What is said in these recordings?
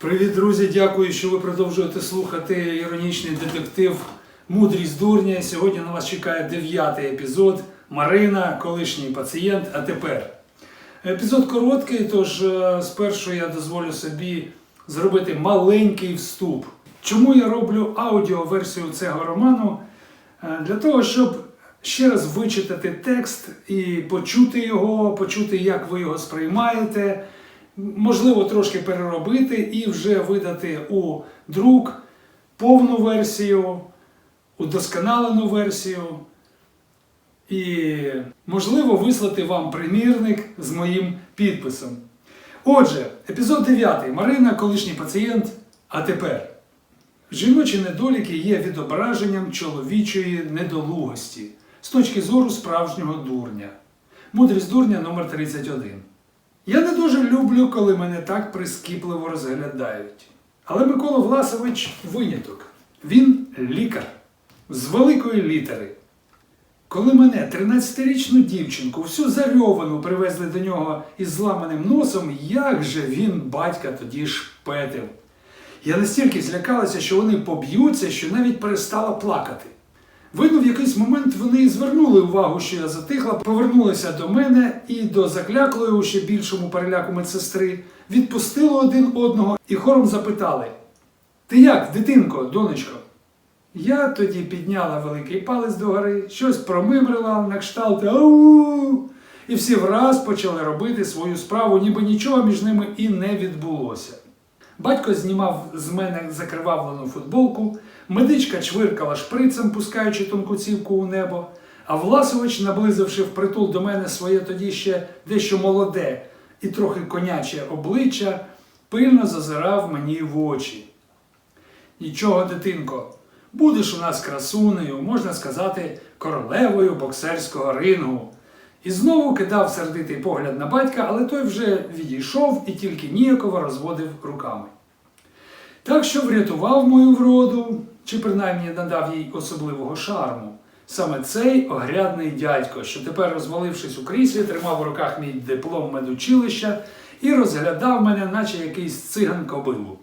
Привіт, друзі! Дякую, що ви продовжуєте слухати іронічний детектив Мудрість дурня. Сьогодні на вас чекає дев'ятий епізод. Марина, колишній пацієнт, а тепер. Епізод короткий, тож е, спершу я дозволю собі зробити маленький вступ. Чому я роблю аудіоверсію цього роману? Е, Для того, щоб ще раз вичитати текст і почути його, почути, як ви його сприймаєте, можливо, трошки переробити і вже видати у друк повну версію, удосконалену версію. І, можливо, вислати вам примірник з моїм підписом. Отже, епізод 9. Марина, колишній пацієнт. А тепер. Жіночі недоліки є відображенням чоловічої недолугості з точки зору справжнього дурня. Мудрість дурня номер 31. Я не дуже люблю, коли мене так прискіпливо розглядають. Але Микола Власович виняток. Він лікар з великої літери. Коли мене, 13-річну дівчинку, всю зальовану привезли до нього із зламаним носом, як же він батька тоді шпетив. Я настільки злякалася, що вони поб'ються, що навіть перестала плакати. Видно, в якийсь момент вони звернули увагу, що я затихла, повернулися до мене і до закляклої у ще більшому переляку медсестри, відпустили один одного і хором запитали: Ти як, дитинко, донечко? Я тоді підняла великий палець догори, щось промимрила на кшталт ау. І всі враз почали робити свою справу, ніби нічого між ними і не відбулося. Батько знімав з мене закривавлену футболку, медичка чвиркала шприцем, пускаючи тонку цівку у небо, а Власович, наблизивши впритул до мене своє тоді ще дещо молоде і трохи коняче обличчя, пильно зазирав мені в очі. Нічого, дитинко, будеш у нас красунею, можна сказати, королевою боксерського рингу. І знову кидав сердитий погляд на батька, але той вже відійшов і тільки ніяково розводив руками. Так що врятував мою вроду, чи принаймні надав їй особливого шарму. Саме цей огрядний дядько, що тепер, розвалившись у кріслі, тримав у руках мій диплом медучилища і розглядав мене, наче якийсь циган кобилу.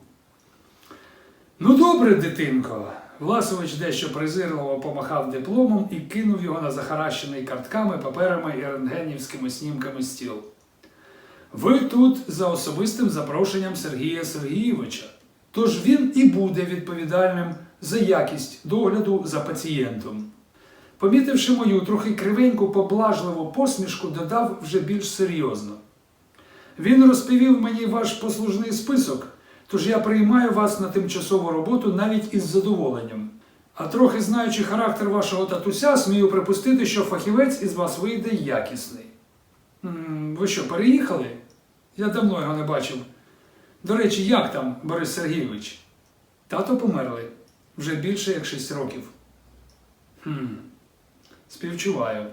Ну, добре, дитинко. Власович дещо презирливо помахав дипломом і кинув його на захаращений картками, паперами і рентгенівськими снімками стіл. Ви тут за особистим запрошенням Сергія Сергійовича. Тож він і буде відповідальним за якість догляду за пацієнтом. Помітивши мою трохи кривеньку поблажливу посмішку, додав вже більш серйозно. Він розповів мені ваш послужний список, тож я приймаю вас на тимчасову роботу навіть із задоволенням. А трохи знаючи характер вашого татуся, смію припустити, що фахівець із вас вийде якісний. М, Ви що, переїхали? Я давно його не бачив. До речі, як там, Борис Сергійович? Тато померли вже більше як 6 років. Хм. Співчуваю.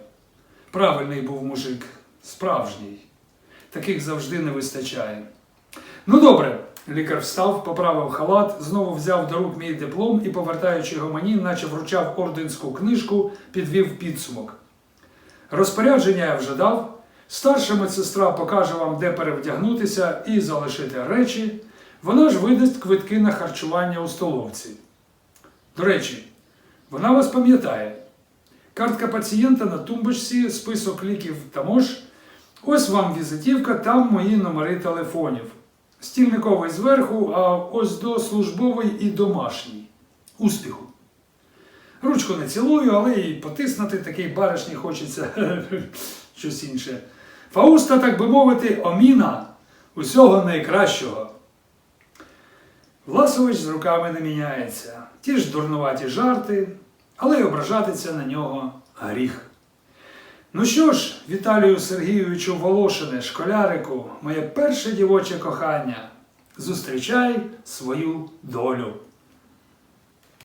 Правильний був мужик, справжній. Таких завжди не вистачає. Ну добре, лікар встав, поправив халат, знову взяв до рук мій диплом і, повертаючи його мені, наче вручав орденську книжку, підвів підсумок. Розпорядження я вже дав. Старша медсестра покаже вам, де перевдягнутися і залишити речі. Вона ж видасть квитки на харчування у столовці. До речі, вона вас пам'ятає. Картка пацієнта на тумбочці, список ліків тамож. Ось вам візитівка, там мої номери телефонів. Стільниковий зверху, а ось до службовий і домашній. Успіху! Ручку не цілую, але і потиснути такий баришні хочеться щось інше. Фауста, так би мовити, оміна усього найкращого. Власович з руками не міняється. Ті ж дурнуваті жарти, але й ображатися на нього гріх. Ну що ж, Віталію Сергійовичу Волошине, школярику, моє перше дівоче кохання, зустрічай свою долю.